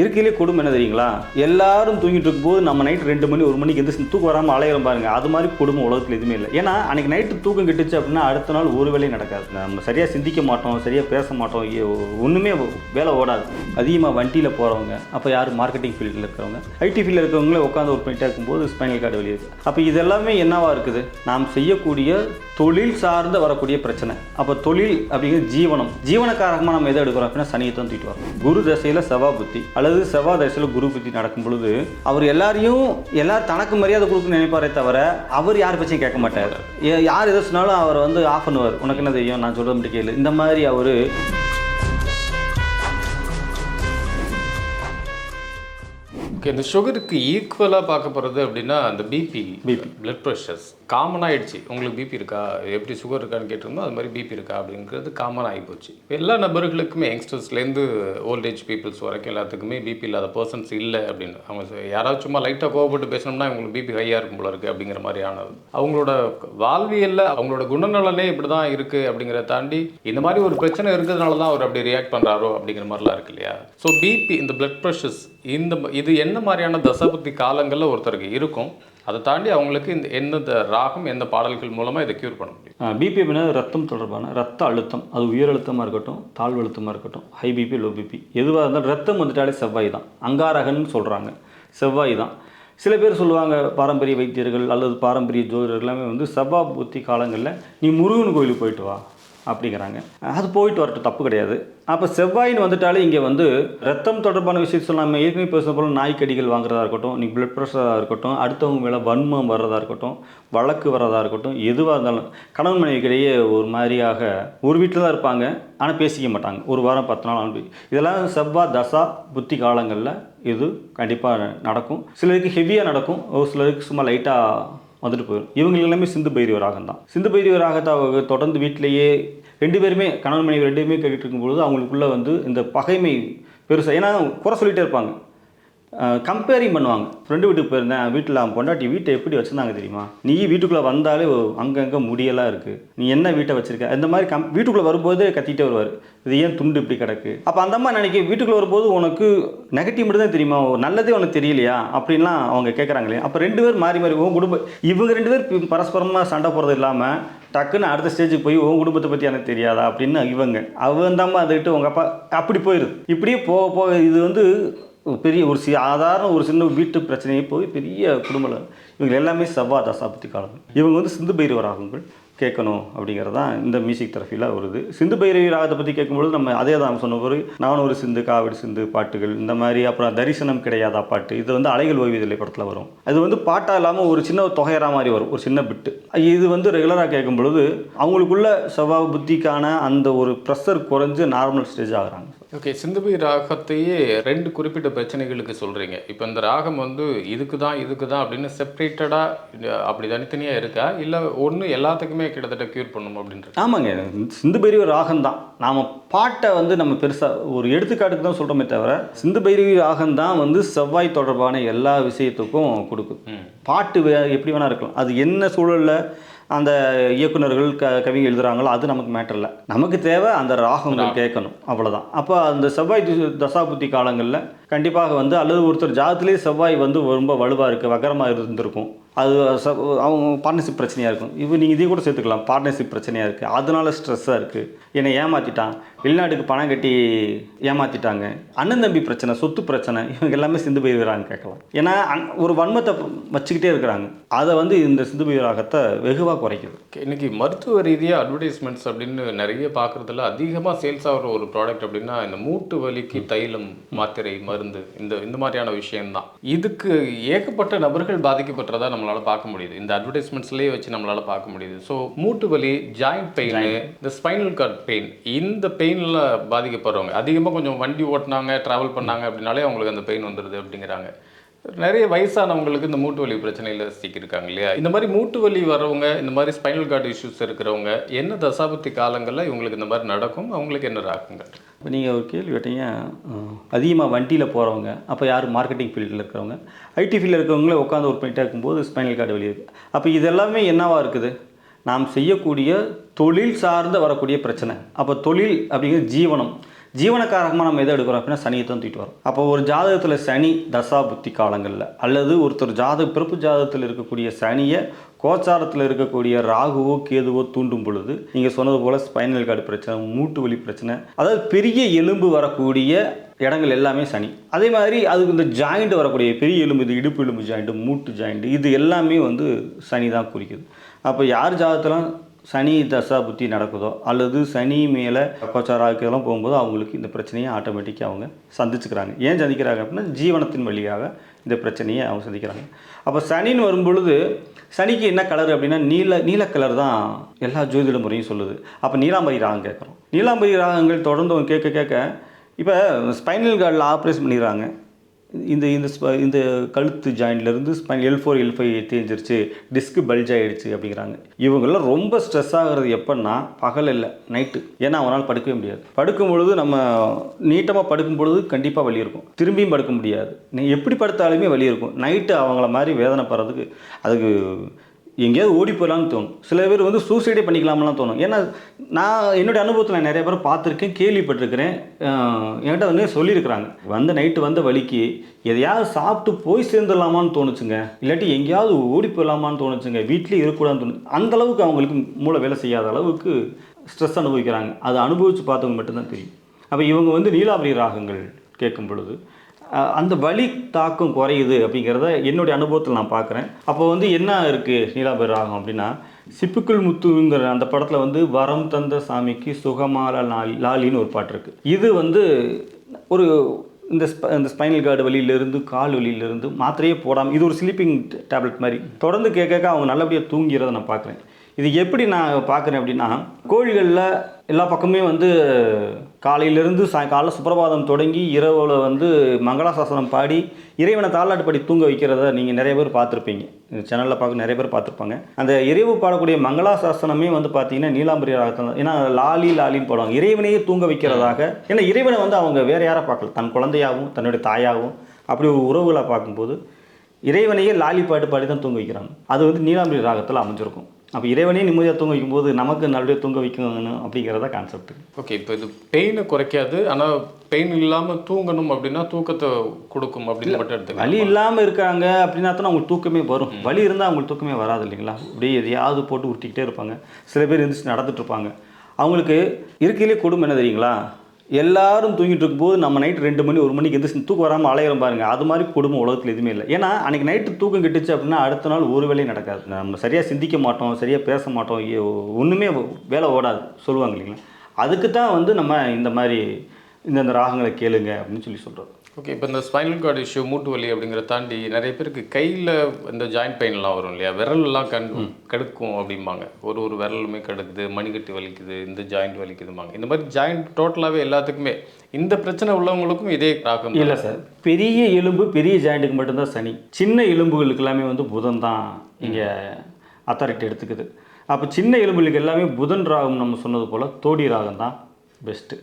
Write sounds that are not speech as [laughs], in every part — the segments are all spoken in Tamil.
இருக்கையிலே கொடுமை என்ன தெரியுங்களா? எல்லாரும் தூங்கிட்டு இருக்கும்போது நம்ம நைட் ரெண்டு மணி ஒரு மணிக்கு எந்த தூக்கம் வராமல் அலையிறோம் பாருங்க. அது மாதிரி கொடுமை உலகத்தில் எதுவுமே இல்லை. ஏன்னா அன்னைக்கு நைட்டு தூக்கம் கிட்டுச்சு அப்படின்னா அடுத்த நாள் ஒரு வேலையும் நடக்காது. நம்ம சரியாக சிந்திக்க மாட்டோம் சரியாக பேச மாட்டோம். ஒன்றுமே வேலை ஓடாது. அதிகமாக வண்டியில் போகிறவங்க அப்போ யார் மார்க்கெட்டிங் ஃபீல்டில் இருக்கிறவங்க ஐடி ஃபீல்டில் இருக்கிறவங்களே உட்காந்து ஒர்க் பண்ணிட்டே இருக்கும்போது ஸ்பைனல் கார்டு வெளியே இருக்குது அப்போ இது எல்லாமே இருக்குது? நாம் செய்யக்கூடிய தொழில் சார்ந்து வரக்கூடிய பிரச்சனை. அப்போ தொழில் அப்படிங்கிறது ஜீவனம். ஜீவனக்காரகமாக நம்ம எதை எடுக்கிறோம் அப்படின்னா சனியை தான் தூக்கிட்டு வரோம் குரு தசையில் செவ்வா புத்தி அல்லது செவ்வா தசையில் குரு புத்தி நடக்கும் பொழுது அவர் எல்லாரையும் எல்லாரும் தனக்கு மரியாதை கொடுக்க நினைப்பாரே தவிர அவர் யார் பற்றியும் கேட்க மாட்டார். ஏ- யார் எதை சொன்னாலும் அவர் வந்து ஆஃப் பண்ணுவார். உனக்கு என்ன தெரியும்? நான் சொல்கிறது மட்டும் கேளு. இந்த மாதிரி அவர் ஓகே இந்த சுகருக்கு ஈக்குவலாக பார்க்க போகிறது அப்படின்னா அந்த BP BP blood pressures common ஆயிடுச்சு. உங்களுக்கு பிபி இருக்கா? எப்படி சுகர் இருக்கான்னு கேட்டிருந்தோம். அது மாதிரி பிபி இருக்கா அப்படிங்கிறது காமன் ஆகி போச்சு. எல்லா நபர்களுக்குமே யங்ஸ்டர்ஸ்லேருந்து ஓல்டேஜ் பீப்புள்ஸ் வரைக்கும் எல்லாத்துக்குமே பிபி இல்லாத பர்சன்ஸ் இல்லை அப்படின்னு. அவங்க யாராவது சும்மா லைட்டாக கோவப்பட்டு பேசணும்னா அவங்களுக்கு பிபி ஹையாக இருக்கும் போல இருக்குது அப்படிங்கிற மாதிரியானது அவங்களோட வாழ்வியலில் அவங்களோட குணநலனே இப்படி தான் இருக்குது அப்படிங்கிறத தாண்டி இந்த மாதிரி ஒரு பிரச்சனை இருக்கிறதுனால தான் அவர் அப்படி ரியாக்ட் பண்ணுறாரோ அப்படிங்கிற மாதிரிலாம் இருக்கு இல்லையா? ஸோ பிபி இந்த பிளட் ப்ரெஷர்ஸ் இந்த இது என்ன மாதிரியான தசபுத்தி காலங்களில் ஒருத்தருக்கு இருக்கும் அதை தாண்டி அவங்களுக்கு இந்த எந்த ராகம் எந்த பாடல்கள் மூலமாக இதை க்யூர் பண்ண முடியும்? பிபி அப்படின்னா ரத்தம் தொடர்பான ரத்த அழுத்தம் அது உயர் அழுத்தமாக இருக்கட்டும் தாழ்வு அழுத்தமாக இருக்கட்டும் ஹை பிபி லோ பிபி எதுவாக இருந்தாலும் ரத்தம் வந்துட்டாலே செவ்வாய் தான். அங்காரகன்னு சொல்கிறாங்க செவ்வாய் தான். சில பேர் சொல்லுவாங்க பாரம்பரிய வைத்தியர்கள் அல்லது பாரம்பரிய ஜோதிடர் எல்லாமே வந்து செவ்வாய் புத்தி காலங்களில் நீ முருகன் கோயிலுக்கு போயிட்டு வா. அப்படிங்கிறாங்க. அது போயிட்டு வரட்டும் தப்பு கிடையாது. அப்போ செவ்வாயின்னு வந்துட்டாலே இங்கே வந்து ரத்தம் தொடர்பான விஷயத்தில் நம்ம ஏற்கனவே பேசுன போல நாய்க்கடிகள் வாங்குறதா இருக்கட்டும் நீ பிளட் ப்ரெஷராக இருக்கட்டும் அடுத்தவங்க மேலே வன்மம் வர்றதா இருக்கட்டும் வழக்கு வர்றதா இருக்கட்டும் எதுவாக இருந்தாலும் கணவன் மனைவிக்கிடையே ஒரு மாதிரியாக ஒரு வீட்டில் தான் இருப்பாங்க ஆனால் பேசிக்க மாட்டாங்க. ஒரு வாரம் பத்து நாள் அனுப்பி இதெல்லாம் செவ்வாய் தசா புத்தி காலங்களில் இது கண்டிப்பாக நடக்கும். சிலருக்கு ஹெவியாக நடக்கும் ஒரு சிலருக்கு சும்மா லைட்டாக வந்துட்டு போயிடும் இவங்க எல்லாமே சிந்து பைரவ ராகம் தான் சிந்து பைரவ ராகத்தை அவங்க தொடர்ந்து வீட்டிலேயே ரெண்டு பேருமே கணவன் மனைவி ரெண்டு பேருமே கேட்டுட்டு இருக்கும்பொழுது அவங்களுக்குள்ள வந்து இந்த பகைமை பெருசாக ஏன்னா குறை சொல்லிகிட்டே இருப்பாங்க. கம்பேரிங் பண்ணுவாங்க. ஃப்ரெண்டு வீட்டுக்கு போயிருந்தேன். வீட்டில் அவன் பொண்டாட்டி வீட்டை எப்படி வச்சுருந்தாங்க தெரியுமா? நீ வீட்டுக்குள்ளே வந்தாலே அங்கங்கே முடியெல்லாம் இருக்குது நீ என்ன வீட்டை வச்சுருக்க? இந்த மாதிரி கம் வீட்டுக்குள்ளே வரும்போது கத்திட்டே வருவார். இது ஏன் துண்டு இப்படி கிடக்கு? அப்போ அந்த அம்மா நினைக்க வீட்டுக்குள்ளே வரும்போது உனக்கு நெகட்டிவ் மட்டும் தான் தெரியுமா? நல்லதே உனக்கு தெரியலையா? அப்படின்லாம் அவங்க கேட்குறாங்களே அப்போ ரெண்டு பேர் மாறி மாறி உன் குடும்பம் இவங்க ரெண்டு பேர் பரஸ்பரமாக சண்டை போகிறது இல்லாமல் டக்குன்னு அடுத்த ஸ்டேஜுக்கு போய் உன் குடும்பத்தை பற்றி எனக்கு தெரியாதா? அப்படின்னு இவங்க. அவன் தான் அதுக்கிட்ட உங்கள் அப்பா அப்படி போயிடுது இப்படியே போக போக இது வந்து பெரிய ஒரு சி சாதாரண ஒரு சின்ன வீட்டு பிரச்சனையே போய் பெரிய குடும்பம் இவங்க எல்லாமே செவ்வா தசாபத்தி காலம். இவங்க வந்து சிந்து பைரவ ராகங்கள் கேட்கணும் அப்படிங்கிறது தான் இந்த மியூசிக் தெரப்பியில் வருது. சிந்து பைரவி ராகத்தை பற்றி கேட்கும்பொழுது நம்ம அதே தான் சொன்ன ஒரு நானும் ஒரு சிந்து காவடி சிந்து பாட்டுகள் இந்த மாதிரி அப்புறம் தரிசனம் கிடையாதா பாட்டு இது வந்து அலைகள் ஓய்வுதலை படத்தில் வரும். அது வந்து பாட்டாக இல்லாமல் ஒரு சின்ன தொகையரா மாதிரி வரும் ஒரு சின்ன பிட்டு. இது வந்து ரெகுலராக கேட்கும் பொழுது அவங்களுக்குள்ள செவ்வாய் புத்திக்கான அந்த ஒரு ப்ரெஷர் குறைஞ்சு நார்மல் ஸ்டேஜ் ஆகிறாங்க. ஓகே சிந்துபை ராகத்தையே ரெண்டு குறிப்பிட்ட பிரச்சனைகளுக்கு சொல்கிறீங்க இப்போ இந்த ராகம் வந்து இதுக்கு தான் இதுக்கு தான் அப்படின்னு செப்பரேட்டடாக அப்படி தனித்தனியாக இருக்கா? இல்லை ஒன்று எல்லாத்துக்குமே கிட்டத்தட்ட க்யூர் பண்ணும் அப்படின்றது? ஆமாங்க சிந்து பைரவி ராகம் தான் நாம் பாட்டை வந்து நம்ம பெருசாக ஒரு எடுத்துக்காட்டுக்கு தான் சொல்கிறோமே தவிர சிந்து பைரவி ராகம் தான் வந்து செவ்வாய் தொடர்பான எல்லா விஷயத்துக்கும் கொடுக்குது பாட்டு எப்படி வேணால் இருக்கலாம். அது என்ன சூழலில் அந்த இயக்குனர்கள் க கவிங்க எழுதுறாங்களோ அது நமக்கு மேட்டர் இல்லை. நமக்கு தேவை அந்த ராகங்கள் கேட்கணும் அவ்வளவுதான். அப்போ அந்த செவ்வாய் தசாபுத்தி காலங்களில் கண்டிப்பாக வந்து அல்லது ஒருத்தர் ஜாதத்திலே செவ்வாய் வந்து ரொம்ப வலுவாக இருக்குது வக்கரமாக இருந்திருக்கும். அது அவங்க பார்ட்னர்ஷிப் பிரச்சனையாக இருக்கும். இப்போ நீங்கள் இதையும் கூட சேர்த்துக்கலாம். பார்ட்னர்ஷிப் பிரச்சனையாக இருக்குது அதனால ஸ்ட்ரெஸ்ஸாக இருக்குது என்னை ஏமாற்றிட்டான் வெளிநாட்டுக்கு பணம் கட்டி ஏமாற்றிட்டாங்க அண்ணன் தம்பி பிரச்சனை சொத்து பிரச்சனை இவங்க எல்லாமே சிந்து பயிர்கிறாங்க கேட்கலாம். ஏன்னா ஒரு வன்மத்தை வச்சுக்கிட்டே இருக்கிறாங்க. அதை வந்து இந்த சிந்து பயிராகத்தை வெகுவாக குறைக்குது. இன்னைக்கு மருத்துவ ரீதியாக அட்வர்டைஸ்மெண்ட்ஸ் அப்படின்னு நிறைய பார்க்குறதுல அதிகமாக சேல்ஸ் ஆகிற ஒரு ப்ராடக்ட் அப்படின்னா இந்த மூட்டு வலிக்கு தைலம் மாத்திரை மருந்து இந்த இந்த மாதிரியான விஷயம்தான். இதுக்கு ஏகப்பட்ட நபர்கள் பாதிக்கப்பட்டதா நம்மளால பார்க்க முடியுது. இந்த அட்வர்டைஸ்மெண்ட்ஸ்லேயே வச்சு நம்மளால பார்க்க முடியுது. ஸோ மூட்டு வலி ஜாயிண்ட் பெயின் இந்த ஸ்பைனல் கார்ட் பெயின் இந்த பெயினில் பாதிக்கப்படுறவங்க. அதிகமாக கொஞ்சம் வண்டி ஓட்டினாங்க ட்ராவல் பண்ணாங்க அப்படின்னாலே அவங்களுக்கு அந்த பெயின் வந்துடுது அப்படிங்கிறாங்க. நிறைய வயசானவங்களுக்கு இந்த மூட்டு வலி பிரச்சனையில் சிக்கியிருக்காங்க இல்லையா? இந்த மாதிரி மூட்டு வலி வரவங்க இந்த மாதிரி ஸ்பைனல் கார்டு இஷ்யூஸ் இருக்கிறவங்க என்ன தசாபத்தி காலங்களில் இவங்களுக்கு இந்த மாதிரி நடக்கும்? அவங்களுக்கு என்ன ராக்குங்க இப்போ நீங்கள் ஒரு கேள்வி கேட்டீங்க அதிகமாக வண்டியில் போகிறவங்க அப்போ யார் மார்க்கெட்டிங் ஃபீல்டில் இருக்கிறவங்க? ஐடி ஃபீல்டில் இருக்கிறவங்களே உட்காந்து ஒரு பண்ணிட்டே இருக்கும்போது ஸ்பைனல் கார்டு வலி இருக்குது அப்போ இது எல்லாமே இருக்குது? நாம் செய்யக்கூடிய தொழில் சார்ந்து வரக்கூடிய பிரச்சனை. அப்போ தொழில் அப்படிங்கிறது ஜீவனம். ஜீவனக்காரகமாக நம்ம எதை எடுக்கிறோம் அப்படின்னா சனியை தான் தூக்கிட்டு வரோம். அப்போ ஒரு ஜாதகத்தில் சனி தசா புத்தி காலங்களில் அல்லது ஒருத்தர் ஜாதக பிறப்பு ஜாதகத்தில் இருக்கக்கூடிய சனியை கோச்சாரத்தில் இருக்கக்கூடிய ராகுவோ கேதுவோ தூண்டும் பொழுது நீங்கள் சொன்னது போல் ஸ்பைனல் கார்டு பிரச்சனை மூட்டு வலி பிரச்சனை அதாவது பெரிய எலும்பு வரக்கூடிய இடங்கள் எல்லாமே சனி. அதே மாதிரி அதுக்கு இந்த ஜாயிண்ட் வரக்கூடிய பெரிய எலும்பு இது இடுப்பு எலும்பு ஜாயிண்ட்டு மூட்டு ஜாயிண்ட்டு இது எல்லாமே வந்து சனி தான் குறிக்குது. அப்போ யார் ஜாதகத்தெல்லாம் சனி தசா புத்தி நடக்குதோ அல்லது சனி மேலே கோச்சாராக்கெல்லாம் போகும்போது அவங்களுக்கு இந்த பிரச்சனையை ஆட்டோமேட்டிக்காக அவங்க சந்திச்சுக்கிறாங்க. ஏன் சந்திக்கிறாங்க அப்படின்னா ஜீவனத்தின் வழியாக இந்த பிரச்சனையை அவங்க சந்திக்கிறாங்க. அப்போ சனின்னு வரும்பொழுது சனிக்கு என்ன கலர் அப்படின்னா நீல நீல கலர் தான் எல்லா ஜோதிட முறையும் சொல்லுது. அப்போ நீலாம்பரி ராகம் கேட்குறோம். நீலாம்பரி ராகங்கள் தொடர்ந்து அவங்க கேட்க கேட்க இப்போ ஸ்பைனல் கார்டில் ஆப்ரேஷன் பண்ணிடுறாங்க. இந்த இந்த ஸ்ப- இந்த கழுத்து ஜாயின்ட்லேருந்து spine L four L five தேஞ்சிருச்சு disc bulge ஆகிடுச்சு அப்படிங்கிறாங்க. இவங்கெல்லாம் ரொம்ப ஸ்ட்ரெஸ் ஆகிறது எப்போன்னா பகல் இல்லை நைட்டு ஏன்னா அவனால் படுக்கவே முடியாது. படுக்கும் பொழுது நம்ம நீட்டமாக படுக்கும் பொழுது கண்டிப்பாக வலி இருக்கும். திரும்பியும் படுக்க முடியாது. நீ எப்படி படுத்தாலுமே வலி இருக்கும். நைட்டு அவங்கள மாதிரி வேதனை படுறதுக்கு அதுக்கு எங்கேயாவது ஓடி போகலான்னு தோணும். சில பேர் வந்து சூசைடே பண்ணிக்கலாம்லாம் தோணும். ஏன்னா நான் என்னுடைய அனுபவத்தில் நான் நிறைய பேர் பார்த்துருக்கேன் கேள்விப்பட்டிருக்கிறேன். என்கிட்ட வந்து சொல்லியிருக்கிறாங்க. வந்த நைட்டு வந்த வலிக்கு எதையாவது சாப்பிட்டு போய் சேர்ந்துடலாமான்னு தோணுச்சுங்க. இல்லாட்டி எங்கேயாவது ஓடி போயிடலாமான்னு தோணுச்சுங்க. வீட்லேயே இருக்கக்கூடாதுன்னு தோணுச்சு. அந்த அளவுக்கு அவங்களுக்கு மூளை வேலை செய்யாத அளவுக்கு ஸ்ட்ரெஸ் அனுபவிக்கிறாங்க. அதை அனுபவித்து பார்த்தவங்க மட்டும்தான் தெரியும். அப்போ இவங்க வந்து நீலாபரி ராகங்கள் கேட்கும் பொழுது அந்த வலி தாக்கம் குறையுது அப்படிங்கிறத என்னுடைய அனுபவத்தில் நான் பார்க்குறேன் அப்போ வந்து என்ன இருக்குது நீலாபரி ராகம் அப்படின்னா சிப்புக்குள் முத்துங்கிற அந்த படத்தில் வந்து வரம் தந்த சாமிக்கு சுகமால லாலி லாலின்னு ஒரு பாட்டு இருக்குது இது வந்து ஒரு இந்த ஸ்ப இந்த ஸ்பைனல் கார்டு வழியிலேருந்து கால் வலியிலேருந்து மாத்திரையே போடாமல் இது ஒரு ஸ்லீப்பிங் டேப்லெட் மாதிரி. தொடர்ந்து கேட்க கேட்க அவங்க நல்லபடியாக தூங்கிறத நான் பார்க்குறேன் இது எப்படி நான் பார்க்குறேன் அப்படின்னா கோழிகளில் எல்லா பக்கமே வந்து காலையிலேருந்து சாயங்காலம் சுப்பிரபாதம் தொடங்கி இரவில் வந்து மங்களாசாசனம் பாடி இறைவனை தாளாட்டு படி தூங்க வைக்கிறத நீங்கள் நிறைய பேர் பார்த்துருப்பீங்க. சேனலில் பார்க்க நிறைய பேர் பார்த்துருப்பாங்க. அந்த இறைவு பாடக்கூடிய மங்களாசாசனமே வந்து பார்த்தீங்கன்னா நீலாம்பரி ராகத்தான் ஏன்னா லாலி லாலின்னு போடுவாங்க. இறைவனையே தூங்க வைக்கிறதாக. ஏன்னா இறைவனை வந்து அவங்க வேறு யாரை பார்க்கல? தன் குழந்தையாகவும் தன்னுடைய தாயாகவும் அப்படி ஒரு உறவுகளை பார்க்கும்போது இறைவனையே லாலி பாட்டு பாடி தான் தூங்க வைக்கிறாங்க. அது வந்து நீலாம்பரி ராகத்தில் அமைஞ்சிருக்கும். அப்போ இறைவனையே நிம்மதியாக தூங்க வைக்கும்போது நமக்கு நல்லபடியாக தூங்க வைக்கணும் அப்படிங்கிறத கான்செப்ட் ஓகே இப்போ இது பெயினை குறைக்காது. ஆனால் பெயின் இல்லாமல் தூங்கணும் அப்படின்னா தூக்கத்தை கொடுக்கும் அப்படின்னு மட்டும் எடுத்துக்கலாம்? வலி இல்லாமல் இருக்காங்க அப்படின்னா தான் அவங்களுக்கு தூக்கமே வரும். வலி இருந்தால் அவங்களுக்கு தூக்கமே வராது இல்லைங்களா? அப்படியே எதையாவது போட்டு உருட்டிக்கிட்டே இருப்பாங்க. சில பேர் எழுந்திரிச்சு நடந்துட்டு இருப்பாங்க. அவங்களுக்கு இருக்கையிலே கொடுமை என்ன தெரியுங்களா? எல்லாரும் தூங்கிட்டு இருக்கும்போது நம்ம நைட்டு ரெண்டு மணி ஒரு மணிக்கு எந்திரிச்சு தூக்கம் வராமல் அலையிறோம் பாருங்க. அது மாதிரி குடும்பம் உலகத்தில் எதுவுமே இல்லை. ஏன்னா அன்றைக்கி நைட்டு தூக்கம் கெட்டுச்சு அப்படின்னா அடுத்த நாள் ஒரு வேலையும் நடக்காது. நம்ம சரியாக சிந்திக்க மாட்டோம் சரியாக பேச மாட்டோம். ஐயோ, வேலை ஓடாது. சொல்லுவாங்க இல்லைங்களா? அதுக்கு தான் வந்து நம்ம இந்த மாதிரி இந்தந்த ராகங்களை கேளுங்க அப்படின்னு சொல்லி சொல்கிறோம் ஓகே இப்போ இந்த ஸ்பைனல் கார்டு இஷ்யூ மூட்டு வலி அப்படிங்கிற தாண்டி நிறைய பேருக்கு கையில் இந்த ஜாயிண்ட் பெயின்லாம் வரும் இல்லையா? விரல்லாம் கண் கடுக்கும் அப்படிம்பாங்க. ஒரு ஒரு விரலுமே கடுக்குது மணிக்கட்டு வலிக்குது இந்த ஜாயிண்ட் வலிக்குதும்பாங்க. இந்த மாதிரி ஜாயிண்ட் டோட்டலாகவே எல்லாத்துக்குமே இந்த பிரச்சனை உள்ளவங்களுக்கும் இதே ராகம் இல்லை சார். பெரிய எலும்பு பெரிய ஜாயிண்ட்டுக்கு மட்டும்தான் சனி. சின்ன எலும்புகளுக்கு எல்லாமே வந்து புதன் தான் இங்கே அத்தாரிட்டி எடுத்துக்குது. அப்போ சின்ன எலும்புகளுக்கு எல்லாமே புதன் ராகம் நம்ம சொன்னது போல் தோடி ராகம் தான் பெஸ்ட்டு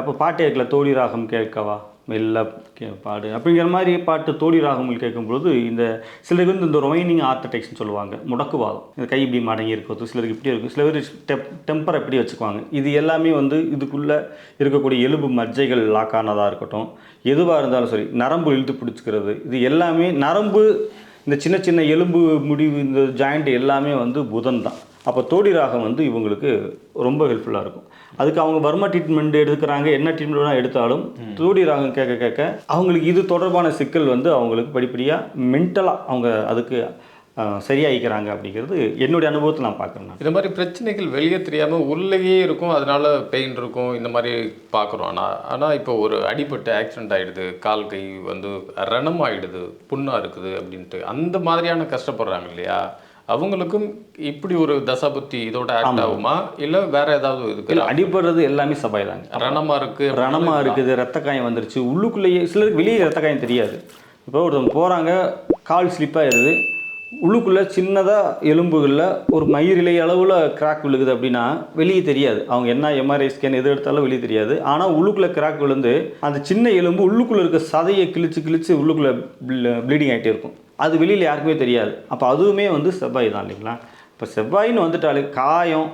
அப்போ பாட்டு கேட்கல தோடி ராகம் கேட்கவா? மெல்ல கே பாடு. அப்படிங்கிற மாதிரி பாட்டு தோடி ராகங்கள் கேட்கும்பொழுது இந்த சிலருக்கு வந்து இந்த ரொமைனிங் ஆர்த்தடெக்ஸ்னு சொல்லுவாங்க முடக்குவாதம். இந்த கை இப்படி மடங்கி இருக்கிறது சிலருக்கு இப்படி இருக்கும். சில பேர் டெப் டெம்பரை எப்படி வச்சுக்குவாங்க. இது எல்லாமே வந்து இதுக்குள்ளே இருக்கக்கூடிய எலும்பு மஜ்ஜைகள் லாக்கானதாக இருக்கட்டும். எதுவாக இருந்தாலும் சரி நரம்பு இழுத்து பிடிச்சிக்கிறது. இது எல்லாமே நரம்பு இந்த சின்ன சின்ன எலும்பு முடிவு இந்த ஜாயிண்ட் எல்லாமே வந்து புதன் தான். அப்போ தோடி ராகம் வந்து இவங்களுக்கு ரொம்ப ஹெல்ப்ஃபுல்லாக இருக்கும். அதுக்கு அவங்க வர்மா ட்ரீட்மெண்ட் எடுக்கிறாங்க என்ன ட்ரீட்மெண்ட் எடுத்தாலும் தோடி ராகம் கேட்க கேட்க அவங்களுக்கு இது தொடர்பான சிக்கல் வந்து அவங்களுக்கு படிப்படியாக மென்டலாக அவங்க அதுக்கு அஹ், சரியாயிக்கிறாங்க அப்படிங்கிறது என்னுடைய அனுபவத்தில் நான் பார்க்குறேன் இந்த மாதிரி பிரச்சனைகள் வெளியே தெரியாமல் உள்ளேயே இருக்கும் அதனால பெயின் இருக்கும் இந்த மாதிரி பார்க்குறோம். ஆனால் ஆனால் இப்போ ஒரு அடிபட்டு ஆக்சிடென்ட் ஆகிடுது கால் கை வந்து ரணம் ஆகிடுது புண்ணாக இருக்குது அப்படின்ட்டு அந்த மாதிரியான கஷ்டப்படுறாங்க இல்லையா? அவங்களுக்கும் இப்படி ஒரு தசாபுத்தி இதோட ஆக்ட் ஆகுமா? இல்லை வேற ஏதாவது இதுக்கு இல்லை அடிபடுறது எல்லாமே சபாய் தாங்க ரணமாக இருக்கு? ரணமாக இருக்குது ரத்த காயம் வந்துருச்சு. உள்ளுக்குள்ளேயே சிலருக்கு வெளியே ரத்த காயம் தெரியாது. இப்போ ஒருத்தவங்க போகிறாங்க கால் ஸ்லிப் ஆயிடுது உள்ளுக்குள்ளே சின்னதாக எலும்புகளில் ஒரு மயிரிலை அளவில் கிராக் விழுகுது அப்படின்னா வெளியே தெரியாது. அவங்க என்ன எம்ஆர்ஐ ஸ்கேன் எது எடுத்தாலும் வெளியே தெரியாது. ஆனால் உள்ளுக்குள்ளே கிராக் விழுந்து அந்த சின்ன எலும்பு உள்ளுக்குள்ளே இருக்க சதையை கிழிச்சு கிழிச்சு உள்ளுக்குள்ளே ப்ளீடிங் ஆகிட்டே இருக்கும். அது வெளியில் யாருக்குமே தெரியாது. அப்போ அதுவுமே வந்து செவ்வாய் தான் இல்லைங்களா? இப்போ செவ்வாயின்னு வந்துட்டாலே காயம்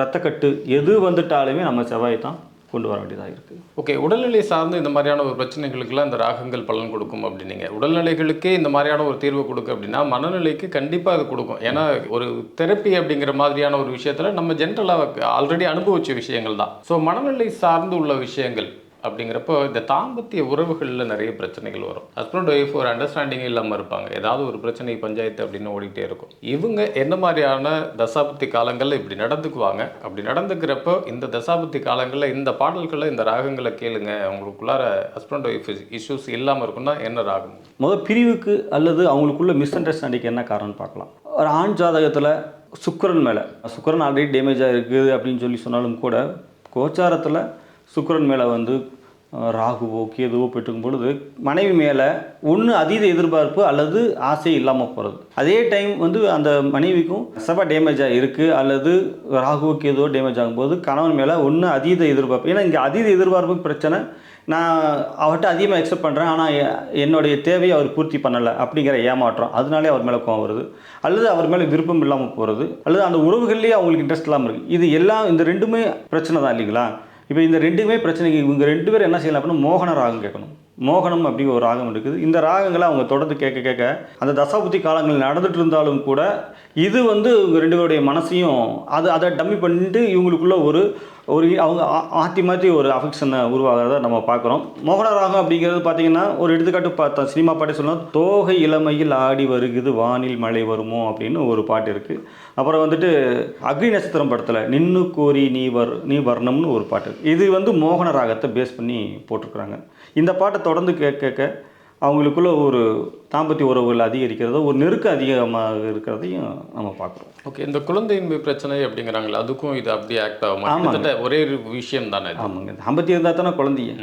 ரத்தக்கட்டு எது வந்துட்டாலுமே நம்ம செவ்வாய் தான் கொண்டு வர வேண்டியதாக இருக்குது ஓகே உடல்நிலை சார்ந்து இந்த மாதிரியான ஒரு பிரச்சனைகளுக்கெல்லாம் இந்த ராகங்கள் பலன் கொடுக்கும் அப்படின்னீங்க. உடல்நிலைகளுக்கே இந்த மாதிரியான ஒரு தீர்வு கொடுக்கு அப்படின்னா மனநிலைக்கு கண்டிப்பாக அது கொடுக்கும். ஏன்னா ஒரு தெரப்பி அப்படிங்கிற மாதிரியான ஒரு விஷயத்தில் நம்ம ஜென்ரலாக ஆல்ரெடி அனுபவிச்ச விஷயங்கள் தான். ஸோ மனநிலை சார்ந்து உள்ள விஷயங்கள் அப்படிங்கிறப்போ இந்த தாம்பத்திய உறவுகளில் நிறைய பிரச்சனைகள் வரும். ஹஸ்பண்ட் ஒய்ஃப் ஒரு அண்டர்ஸ்டாண்டிங்கே இல்லாமல் இருப்பாங்க. ஏதாவது ஒரு பிரச்சனை பஞ்சாயத்து அப்படின்னு ஓடிக்கிட்டே இருக்கும். இவங்க என்ன மாதிரியான தசாபத்தி காலங்களில் இப்படி நடந்துக்குவாங்க? அப்படி நடந்துக்கிறப்போ இந்த தசாபத்தி காலங்களில் இந்த பாடல்களை இந்த ராகங்களை கேளுங்க. அவங்களுக்குள்ளார ஹஸ்பண்ட் ஒய்ஃப் இஷ்யூஸ் இல்லாமல் இருக்குன்னா என்ன ராகம்? முதல் பிரிவுக்கு அல்லது அவங்களுக்குள்ள மிஸ் அண்டர்ஸ்டாண்டிங் என்ன காரணம்னு பார்க்கலாம். ஒரு ஆண் ஜாதகத்தில் சுக்கரன் மேலே. சுக்கரன் ஆல்ரெடி டேமேஜாக இருக்குது அப்படின்னு சொல்லி சொன்னாலும் கூட கோச்சாரத்தில் சுக்கரன் மேலே வந்து ராகுவோ கேதுவோ பெற்றுக்கும் பொழுது மனைவி மேலே ஒன்று அதீத எதிர்பார்ப்பு அல்லது ஆசை இல்லாமல் போகிறது அதே டைம் வந்து அந்த மனைவிக்கும் செவ்வாய் டேமேஜாக இருக்குது அல்லது ராகுவோ கேதுவோ டேமேஜ் ஆகும்போது கணவன் மேலே ஒன்று அதீத எதிர்பார்ப்பு. ஏன்னா இங்கே அதீத எதிர்பார்ப்பு பிரச்சனை. நான் அவர்கிட்ட அதிகமாக எக்ஸெப்ட் பண்ணுறேன் ஆனால் என்னுடைய தேவையை அவர் பூர்த்தி பண்ணலை அப்படிங்கிற ஏமாற்றம். அதனாலே அவர் மேலே கோவம் வருது. அல்லது அவர் மேலே விருப்பம் இல்லாமல் போகிறது அல்லது அந்த உறவுகள்லேயே அவங்களுக்கு இன்ட்ரெஸ்ட் இல்லாமல் இருக்குது இது எல்லாம் இந்த ரெண்டுமே பிரச்சனை தான் இல்லைங்களா? இப்போ இந்த ரெண்டுமே பிரச்சனைக்கு இவங்க ரெண்டு பேரும் என்ன செய்யலாம் அப்படின்னா மோகன ராகம் கேட்கணும். மோகனம் அப்படிங்கிற ஒரு ராகம் இருக்குது. இந்த ராகங்களை அவங்க தொடர்ந்து கேட்க கேட்க அந்த தசாபுத்தி காலங்கள் நடந்துட்டு இருந்தாலும் கூட இது வந்து இவங்க ரெண்டு பேருடைய மனசையும் அது அதை டம்மி பண்ணிட்டு இவங்களுக்குள்ள ஒரு ஒரு அவங்க ஆ- மாற்றி மாற்றி ஒரு அஃபெக்ஷனை உருவாகிறத நம்ம பார்க்குறோம். மோகன ராகம் அப்படிங்கிறது பார்த்தீங்கன்னா ஒரு எடுத்துக்காட்டு பார்த்தா சினிமா பாட்டே சொல்லலாம் தோகை இளமையில் ஆடி வருகுது வானில் மழை வருமோ அப்படின்னு ஒரு பாட்டு இருக்குது அப்புறம் வந்துட்டு அக்னி நட்சத்திரம் படத்தில் நின்னு கோரி நீ வர் நீ வர்ணம்னு ஒரு பாட்டு. இது வந்து மோகன ராகத்தை பேஸ் பண்ணி போட்டிருக்கிறாங்க. இந்த பாட்டை தொடர்ந்து கேட்க கேட்க அவங்களுக்குள்ள ஒரு தாம்பத்திய உறவுகள் அதிகரிக்கிறதோ ஒரு நெருக்கம் அதிகமாக இருக்கிறதையும் நம்ம பார்க்குறோம். ஓகே இந்த குழந்தையின்மை பிரச்சனை அப்படிங்கிறாங்களே அதுக்கும் இது அப்படியே ஆக்ட் ஆகும். கிட்டத்தட்ட ஒரே ஒரு விஷயம் தானே ஆமாங்க. தாம்பத்தியம் இருந்தால் தானே குழந்தைய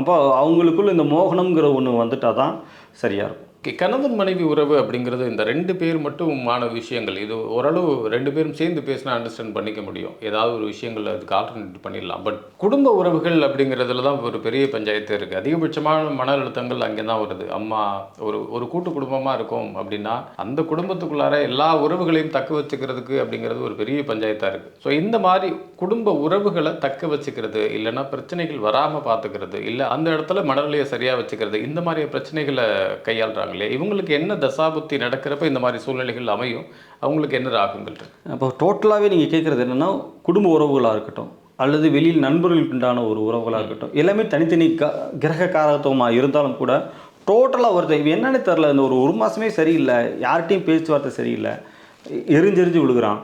அப்போ அவங்களுக்குள்ள இந்த மோகனம்ங்கிற ஒன்று வந்துட்டால் தான் சரியாக இருக்கும். ஓகே கணவன் மனைவி உறவு அப்படிங்கிறது இந்த ரெண்டு பேர் மட்டுமான விஷயங்கள். இது ஓரளவு ரெண்டு பேரும் சேர்ந்து பேசினா அண்டர்ஸ்டாண்ட் பண்ணிக்க முடியும். ஏதாவது ஒரு விஷயங்கள் அதுக்கு ஆல்டர்னேட் பண்ணிடலாம். பட் குடும்ப உறவுகள் அப்படிங்கிறதுல தான் ஒரு பெரிய பஞ்சாயத்து இருக்குது அதிகபட்சமான மன அழுத்தங்கள் அங்கே தான் வருது. அம்மா ஒரு ஒரு கூட்டு குடும்பமாக இருக்கும் அப்படின்னா அந்த குடும்பத்துக்குள்ளார எல்லா உறவுகளையும் தக்க வச்சுக்கிறதுக்கு அப்படிங்கிறது ஒரு பெரிய பஞ்சாயத்தாக இருக்குது ஸோ இந்த மாதிரி குடும்ப உறவுகளை தக்க வச்சுக்கிறது இல்லைன்னா பிரச்சனைகள் வராமல் பார்த்துக்கிறது இல்லை அந்த இடத்துல மனநிலையை சரியாக வச்சுக்கிறது இந்த மாதிரி பிரச்சனைகளை கையாளுறாங்களே இவங்களுக்கு என்ன தசாபுத்தி நடக்கிறப்ப இந்த மாதிரி சூழ்நிலைகள் அமையும்? அவங்களுக்கு என்ன ராகங்கள் இருக்கு? அப்போ டோட்டலாகவே நீங்கள் கேட்குறது என்னென்னா குடும்ப உறவுகளாக இருக்கட்டும் அல்லது வெளியில் நண்பர்களுக்கு உண்டான ஒரு உறவுகளாக இருக்கட்டும் எல்லாமே தனித்தனி க கிரக காரத்துவமாக இருந்தாலும் கூட டோட்டலாக வருது. இவன் என்னன்னு தெரில இந்த ஒரு ஒரு மாதமே சரியில்லை யார்கிட்டையும் பேச்சுவார்த்தை சரியில்லை எரிஞ்செரிஞ்சு விழுகிறான்.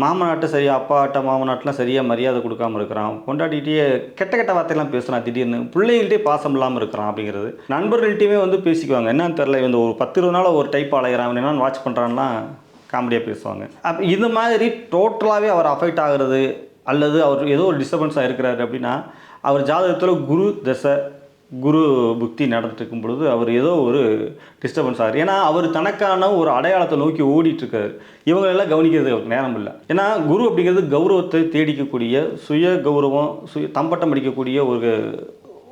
மாமனாட்ட சரியா அப்பாட்ட மாமனாட்டெலாம் சரியாக மரியாதை கொடுக்காம இருக்கிறான். கொண்டாடிட்டே கெட்ட கெட்ட வார்த்தையெல்லாம் பேசுகிறான் திடீர்னு பிள்ளைகள்ட்டே பாசம் இல்லாமல் இருக்கிறான் அப்படிங்கிறது. நண்பர்கள்ட்டையுமே வந்து பேசிக்குவாங்க. என்னன்னு தெரில இந்த ஒரு பத்து இருபது நாள் ஒரு டைப் அலைகிறான் அவன் என்னன்னு வாட்ச் பண்ணுறான்லாம் காமெடியாக பேசுவாங்க. அப்போ இது மாதிரி டோட்டலாகவே அவர் அஃபெக்ட் ஆகிறது அல்லது அவர் ஏதோ ஒரு டிஸ்டர்பன்ஸாக இருக்கிறாரு அப்படின்னா அவர் ஜாதகத்தில் குரு தசை குரு புக்தி நடந்துட்டு இருக்கும் பொழுது அவர் ஏதோ ஒரு டிஸ்டர்பன்ஸ் ஆகுது. ஏன்னா அவர் தனக்கான ஒரு அடையாளத்தை நோக்கி ஓடிட்டுருக்காரு. இவங்களெல்லாம் கவனிக்கிறது அவருக்கு நேரம் இல்லை. ஏன்னா குரு அப்படிங்கிறது கௌரவத்தை தேடிக்கக்கூடிய சுய கௌரவம் சுய தம்பட்டம் அடிக்கக்கூடிய ஒரு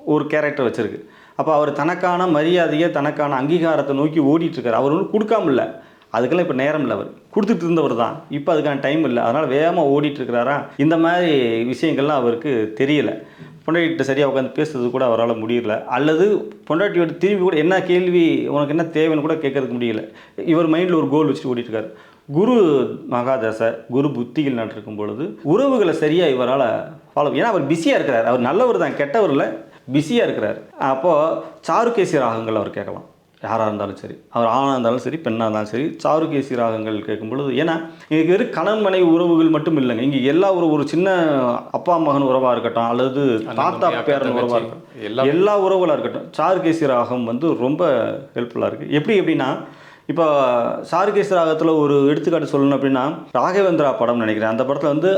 ஒரு கேரக்டர் வச்சுருக்கு. அப்போ அவர் தனக்கான மரியாதையை தனக்கான அங்கீகாரத்தை நோக்கி ஓடிட்டுருக்காரு. அவர் ஒன்றும் கொடுக்காம இல்லை. அதுக்கெல்லாம் இப்போ நேரம் இல்லை அவர். கொடுத்துட்டு இருந்தவர் தான். இப்போ அதுக்கான டைம் இல்லை. அதனால் வேகமாக ஓடிட்டு இருக்கிறாரா இந்த மாதிரி விஷயங்கள்லாம் அவருக்கு தெரியலை. பொண்டாட்டிகிட்ட சரியாக உட்காந்து பேசுறது கூட அவரால் முடியல. அல்லது பொண்டாட்டியோட திரும்பி கூட என்ன கேள்வி உனக்கு என்ன தேவைன்னு கூட கேட்கறதுக்கு முடியல. இவர் மைண்டில் ஒரு கோல் வச்சுட்டு ஓடிட்டுருக்காரு. குரு மகாதசை குரு புத்திகள் நட்டிருக்கும் பொழுது உறவுகளை சரியாக இவரால் ஃபாலோ ஏன்னா அவர் பிஸியாக இருக்கிறார். அவர் நல்லவர் தான் கெட்டவர் இல்லை பிஸியாக இருக்கிறார். அப்போது சாருகேசி ராகங்கள் அவர் கேட்கலாம். யாராக இருந்தாலும் சரி அவர் ஆணாக இருந்தாலும் சரி பெண்ணாக இருந்தாலும் சரி சாருகேசி ராகங்கள் கேட்கும் பொழுது ஏன்னா இங்கே வெறும் கணவன் மனைவி உறவுகள் மட்டும் இல்லைங்க. இங்கே எல்லா ஒரு ஒரு சின்ன அப்பா மகன் உறவாக இருக்கட்டும் அல்லது தாத்தா பேரன் உறவாக இருக்கட்டும் எல்லா- உறவுகளாக இருக்கட்டும் சாருகேசி ராகம் வந்து ரொம்ப ஹெல்ப்ஃபுல்லாக இருக்குது எப்படி எப்படின்னா இப்போ சாருகேசி ராகத்தில் ஒரு எடுத்துக்காட்டு சொல்லணும் அப்படின்னா ராகவேந்திரா படம் நினைக்கிறேன். அந்த படத்தில் வந்து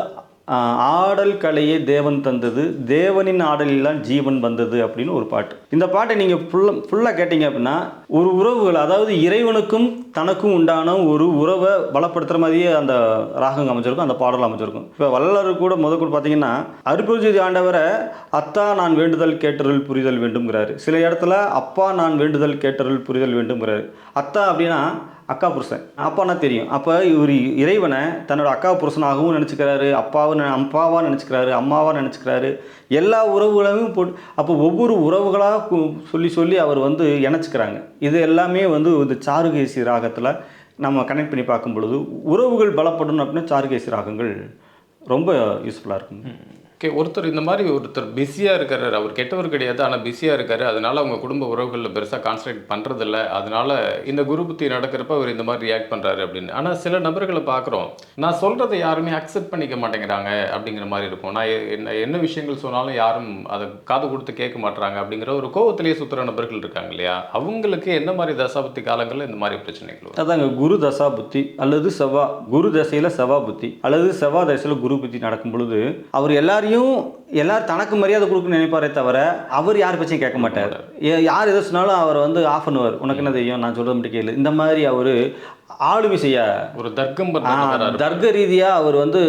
ஆடல் கலையே தேவன் தந்தது. தேவனின் ஆடலில்தான் ஜீவன் வந்தது அப்படின்னு ஒரு பாட்டு. இந்த பாட்டை நீங்கள் ஃபுல்லாக ஃபுல்லாக கேட்டிங்க அப்படின்னா ஒரு உறவுகள் அதாவது இறைவனுக்கும் தனக்கும் உண்டான ஒரு உறவை பலப்படுத்துகிற மாதிரியே அந்த ராகம் அமைஞ்சிருக்கும் அந்த பாடல் அமைஞ்சிருக்கும். இப்போ வள்ளலார் கூட முத கூட பார்த்தீங்கன்னா அருப்பொருஜி ஆண்டவரை அத்தா நான் வேண்டுதல் கேட்டருள் புரிதல் வேண்டும்ங்கிறாரு. சில இடத்துல அப்பா நான் வேண்டுதல் கேட்டருள் புரிதல் வேண்டும்ங்கிறாரு. அத்தா அப்படின்னா அக்கா புருஷன். அப்பானா தெரியும். அப்போ இவர் இறைவனை தன்னோட அக்கா புருஷனாகவும் நினச்சிக்கிறாரு அப்பாவும் அப்பாவாக நினச்சிக்கிறாரு அம்மாவாக நினச்சிக்கிறாரு. எல்லா உறவுகளையும் போட்டு அப்போ ஒவ்வொரு உறவுகளாக சொல்லி சொல்லி அவர் வந்து இணைச்சிக்கிறாங்க. இது எல்லாமே வந்து இந்த சாருகேசி ராகத்தில் நம்ம கனெக்ட் பண்ணி பார்க்கும் பொழுது உறவுகள் பலப்படணும் அப்படின்னா சாருகேசி ராகங்கள் ரொம்ப யூஸ்ஃபுல்லாக இருக்கும் ஓகே ஒருத்தர் இந்த மாதிரி ஒருத்தர் பிஸியாக இருக்கார். அவர் கெட்டவர் கிடையாது ஆனால் பிஸியாக இருக்காரு. அதனால அவங்க குடும்ப உறவுகளில் பெருசாக கான்சன்ட்ரேட் பண்ணுறதில்ல அதனால இந்த குரு புத்தி நடக்கிறப்ப அவர் இந்த மாதிரி ரியாக்ட் பண்ணுறாரு அப்படின்னு. ஆனால் சில நபர்களை பார்க்குறோம். நான் சொல்கிறத யாருமே அக்செப்ட் பண்ணிக்க மாட்டேங்கிறாங்க அப்படிங்கிற மாதிரி இருக்கும். நான் என்ன என்ன விஷயங்கள் சொன்னாலும் யாரும் அதை காது கொடுத்து கேட்க மாட்டுறாங்க அப்படிங்கிற ஒரு கோவத்திலேயே சுற்றுற நபர்கள் இருக்காங்க இல்லையா? அவங்களுக்கு என்ன மாதிரி தசாபத்தி காலங்களில் இந்த மாதிரி பிரச்சனைகள் அதாங்க குரு தசா புத்தி அல்லது செவ்வா குரு தசையில் செவ்வா புத்தி அல்லது செவ்வா தசையில் குரு புத்தி நடக்கும் பொழுது அவர் எல்லாரையும் எல்லாரும் தனக்கு மரியாதை கொடுக்கணும்னு நினைப்பாரே தவிர அவர் யார் பேச்சையும் கேட்க மாட்டார். யார் எதை சொன்னாலும் அவர் வந்து ஆஃப் பண்ணுவார். உனக்கு என்ன தெரியும்? நான் சொல்கிறது மட்டும் கேளு. இந்த மாதிரி அவர் ஆளுமை செய்ய ஒரு தர்க்கம் தர்க்க ரீதியாக அவர் வந்து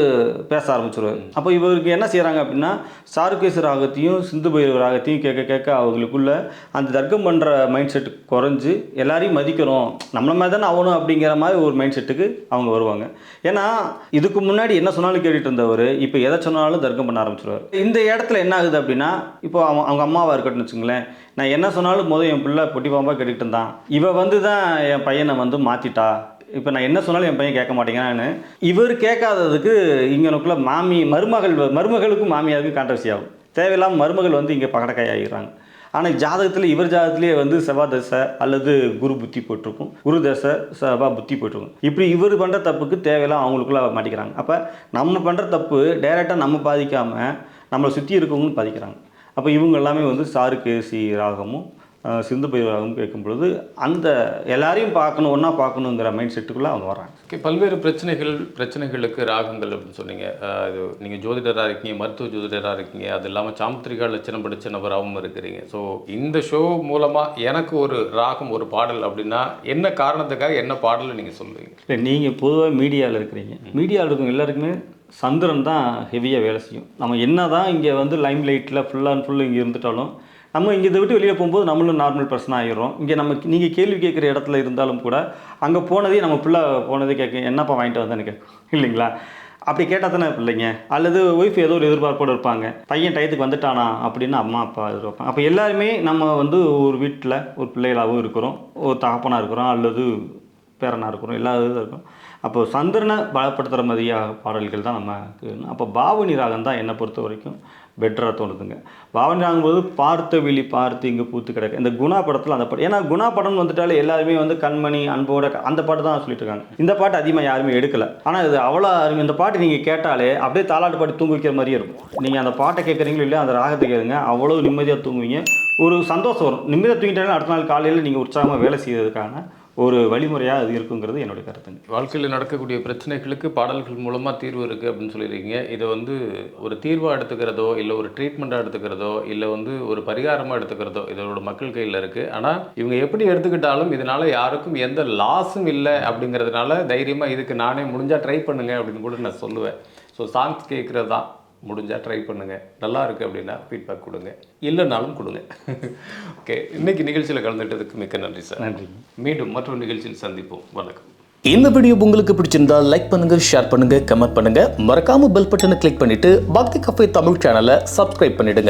பேச ஆரம்பிச்சிருவார். அப்போ இவருக்கு என்ன செய்கிறாங்க அப்படின்னா சாருகேச ராகத்தையும் சிந்து பைரவ ராகத்தையும் கேட்க கேட்க அவங்களுக்குள்ள அந்த தர்க்கம் பண்ணுற மைண்ட் செட் குறைஞ்சு எல்லாரையும் மதிக்கிறோம். நம்மள மாதிரி தானே ஆகணும் அப்படிங்கிற மாதிரி ஒரு மைண்ட் செட்டுக்கு அவங்க வருவாங்க. ஏன்னா இதுக்கு முன்னாடி என்ன சொன்னாலும் கேட்டுட்டு இருந்தவர் இப்போ எதை சொன்னாலும் தர்க்கம் பண்ண ஆரம்பிச்சிருவார் இந்த இடத்துல என்ன ஆகுது அப்படின்னா இப்போ அவன் அவங்க அம்மாவாக இருக்கட்டும்னு வச்சுங்களேன் நான் என்ன சொன்னாலும் மொதல் என் பிள்ளை பொட்டி பாம்பாக கேட்டுக்கிட்டு இருந்தான். இவ வந்து தான் என் பையனை வந்து மாற்றிட்டா இப்போ நான் என்ன சொன்னாலும் என் பையன் கேட்க மாட்டேங்கிறான்னு இவர் கேட்காததுக்கு இங்கனுக்குள்ள மாமி மருமகள் மருமகளுக்கும் மாமியாருக்கும் கான்ட்ரவர்சி ஆகும். தேவையில்லாமல் மருமகள் வந்து இங்கே பகடக்காய் ஆகிடுறாங்க. ஆனால் ஜாதகத்தில் இவர் ஜாதகத்திலேயே வந்து செவ்வா தசை அல்லது குரு புத்தி போட்டிருக்கும். குரு தசை செவ்வா புத்தி போட்டிருக்கும். இப்படி இவர் பண்ணுற தப்புக்கு தேவையில்லாம் அவங்களுக்குள்ள மாட்டிக்கிறாங்க. அப்போ நம்ம பண்ணுற தப்பு டைரெக்டாக நம்ம பாதிக்காமல் நம்மளை சுற்றி இருக்கவங்களும் பாதிக்கிறாங்க. அப்போ இவங்க எல்லாமே வந்து சாருகேசி ராகமும் சிந்து பைரவ ராகமும் கேட்கும் பொழுது அந்த எல்லாரையும் பார்க்கணும் ஒன்றா பார்க்கணுங்கிற மைண்ட் செட்டுக்குள்ளே அவங்க வராங்க ஓகே பல்வேறு பிரச்சனைகள் பிரச்சனைகளுக்கு ராகங்கள் அப்படின்னு சொன்னீங்க. இது நீங்கள் ஜோதிடராக இருக்கீங்க மருத்துவ ஜோதிடராக இருக்கீங்க அது இல்லாமல் சாமுத்திரிகா லட்சணம் படித்த நபராகவும் இருக்கிறீங்க. ஸோ இந்த ஷோ மூலமாக எனக்கு ஒரு ராகம் ஒரு பாடல் அப்படின்னா என்ன காரணத்துக்காக என்ன பாடலை நீங்கள் சொல்லுவீங்க? இல்லை நீங்கள் பொதுவாக மீடியாவில் இருக்கிறீங்க. மீடியாவில் இருக்கவங்க எல்லாருக்குமே சந்திரன் தான் ஹெவியாக வேலை செய்யும். நம்ம என்ன தான் இங்கே வந்து லைம் லைட்டில் ஃபுல் அண்ட் ஃபுல் இங்கே இருந்துட்டாலும் நம்ம இங்கே இதை விட்டு வெளியே போகும்போது நம்மளும் நார்மல் பர்சன் ஆகிடுறோம் இங்கே நம்ம நீங்கள் கேள்வி கேட்குற இடத்துல இருந்தாலும் கூட அங்கே போனதே நம்ம பிள்ளை போனதே கேட்க என்னப்பா வாங்கிட்டு வந்தேன்னு கேட்கும் இல்லைங்களா? அப்படி கேட்டால் தானே பிள்ளைங்க. அல்லது ஒய்ஃப் ஏதோ ஒரு எதிர்பார்ப்போடு இருப்பாங்க. பையன் டயத்துக்கு வந்துட்டானா அப்படின்னு அம்மா அப்பா எதிர்பார்ப்பாங்க. அப்போ எல்லாருமே நம்ம வந்து ஒரு வீட்டில் ஒரு பிள்ளைகளாகவும் இருக்கிறோம். ஒரு தகப்பனாக இருக்கிறோம். அல்லது பேரனாக இருக்கிறோம். எல்லா இதுவும் இருக்கும் அப்போ சந்திரனை பலப்படுத்துகிற மாதிரியாக பாடல்கள் தான் நம்ம அப்போ பாவனி ராகம் தான் என்னை பொறுத்த வரைக்கும் பெட்டராக தோணுதுங்க. பாவனி பார்த்த விழி பார்த்து இங்கே பூத்து கிடக்கு. இந்த குணா படத்தில் அந்த பாட்டு ஏன்னா குணா படம்னு வந்துட்டாலே எல்லாருமே வந்து கண்மணி அன்போட அந்த பாட்டு தான் சொல்லிட்டு இருக்காங்க. இந்த பாட்டு அதிகமாக யாருமே எடுக்கல. ஆனால் இது அவ்வளோ அருமை இந்த பாட்டு நீங்கள் கேட்டாலே அப்படியே தாலாட்டு பாட்டு தூங்க வைக்கிற மாதிரியே இருக்கும். நீங்கள் அந்த பாட்டை கேட்குறீங்களோ இல்லையா அந்த ராகத்தை கேளுங்க. அவ்வளோ நிம்மதியாக தூங்குவீங்க. ஒரு சந்தோஷம் வரும். நிம்மதியாக தூங்கிட்டாலும் அடுத்த நாள் காலையில் நீங்கள் உற்சாகமாக வேலை செய்யறதுக்கான ஒரு வழிமுறையாக அது இருக்குங்கிறது என்னுடைய கருத்துங்க வாழ்க்கையில் நடக்கக்கூடிய பிரச்சனைகளுக்கு பாடல்கள் மூலமாக தீர்வு இருக்குது அப்படின்னு சொல்லியிருக்கீங்க. இதை வந்து ஒரு தீர்வாக எடுத்துக்கிறதோ இல்லை ஒரு ட்ரீட்மெண்ட்டாக எடுத்துக்கிறதோ இல்லை வந்து ஒரு பரிகாரமாக எடுத்துக்கிறதோ இதோட மக்கள் கையில் இருக்குது ஆனால் இவங்க எப்படி எடுத்துக்கிட்டாலும் இதனால் யாருக்கும் எந்த லாஸும் இல்லை அப்படிங்கிறதுனால தைரியமாக இதுக்கு நானே முடிஞ்சால் ட்ரை பண்ணுங்க அப்படின்னு கூட நான் சொல்லுவேன். ஸோ சாங்ஸ் கேட்குறது தான் முடிஞ்சால் ட்ரை பண்ணுங்கள் நல்லா இருக்குது அப்படின்னா ஃபீட்பேக் கொடுங்க. இல்லைனாலும் கொடுங்க. [laughs] ஓகே இன்னைக்கு நிகழ்ச்சியில் கலந்துட்டதுக்கு மிக்க நன்றி சார் நன்றி. மீண்டும் மற்றொரு நிகழ்ச்சியில் சந்திப்போம். வணக்கம். இந்த வீடியோ உங்களுக்கு பிடிச்சிருந்தா லைக் பண்ணுங்க ஷேர் பண்ணுங்க கமெண்ட் பண்ணுங்க. மறக்காம பெல் பட்டனை கிளிக் பண்ணிட்டு பக்தி கஃபே தமிழ் சேனலை சப்ஸ்கிரைப் பண்ணிடுங்க.